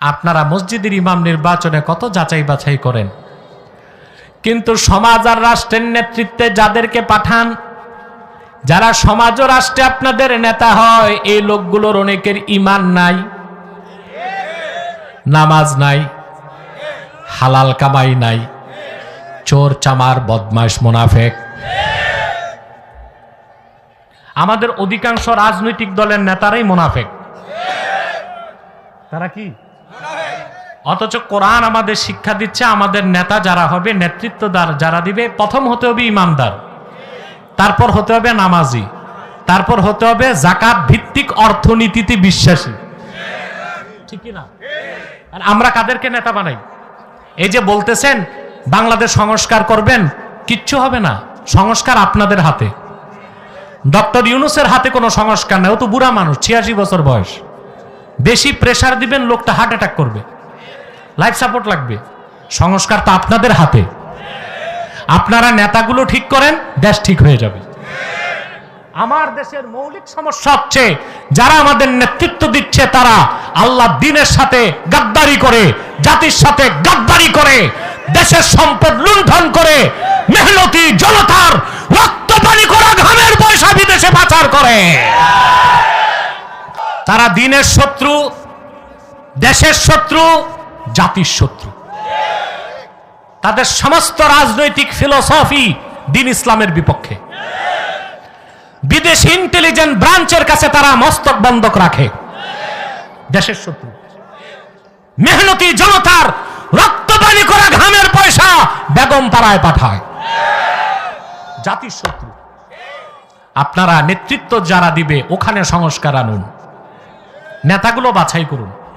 আপনারা মসজিদের ইমাম নির্বাচনে কত যাচাই বাছাই করেন? কিন্তু সমাজ আর রাষ্ট্রের নেতৃত্বে যাদেরকে পাঠান, যারা সমাজ ও রাষ্ট্রে আপনাদের নেতা হয়, এই লোকগুলোর অনেকের ইমান নাই, নামাজ নাই, হালাল কামাই নাই, চোর, চামার বদমাস মোনাফেক। আমাদের অধিকাংশ রাজনৈতিক দলের নেতারাই মোনাফেক। তারা কি? অথচ কোরআন আমাদের শিক্ষা দিচ্ছে, আমাদের নেতা যারা হবে নেতৃত্ব যারা দিবে, প্রথম হতে হবে ইমানদার, তারপর হতে হবে নামাজি, তারপর হতে হবে জাকাত ভিত্তিক অর্থনীতিতে বিশ্বাসী। ঠিক না আর আমরা কাদেরকে নেতা বানাই? এই যে বলতেছেন, বাংলাদেশ সংস্কার করবেন, কিচ্ছু হবে না, সংস্কার আপনাদের হাতে। ডক্টর ইউনুসের হাতে কোনো সংস্কার নেই, ও তো বুড়া মানুষ, ছিয়াশি বছর বয়স। বেশি প্রেসার দিবেন, লোকটা হার্ট অ্যাটাক করবে। লাইফ সাপোর্ট লাগবে। সংস্কার তো আপনাদের হাতে। আপনারা নেতাগুলো ঠিক করেন, দেশ ঠিক হয়ে যাবে। আমার দেশের মৌলিক সমস্যা হচ্ছে, যারা আমাদের নেতৃত্ব দিচ্ছে তারা আল্লাহ দিনের সাথে গাদ্দারি করে, জাতির সাথে গাদ্দারি করে, দেশের সম্পদ লুণ্ঠন করে, মেহনতি জনতার তারা দিনের শত্রু, দেশের শত্রু, জাতির শত্রু। তাদের সমস্ত রাজনৈতিক ফিলোসফি দিন ইসলামের বিপক্ষে। বিদেশি ইন্টেলিজেন্ট ব্রাঞ্চের কাছে তারা মস্তক বন্ধক রাখে। দেশের শত্রু। মেহনতি জনতার রক্তপানি করা ঘামের পয়সা বেগম পাড়ায় পাঠায়। জাতির শত্রু। আপনারা নেতৃত্ব যারা দিবে, ওখানে সংস্কার আনুন। নেতাগুলো বাছাই করুন।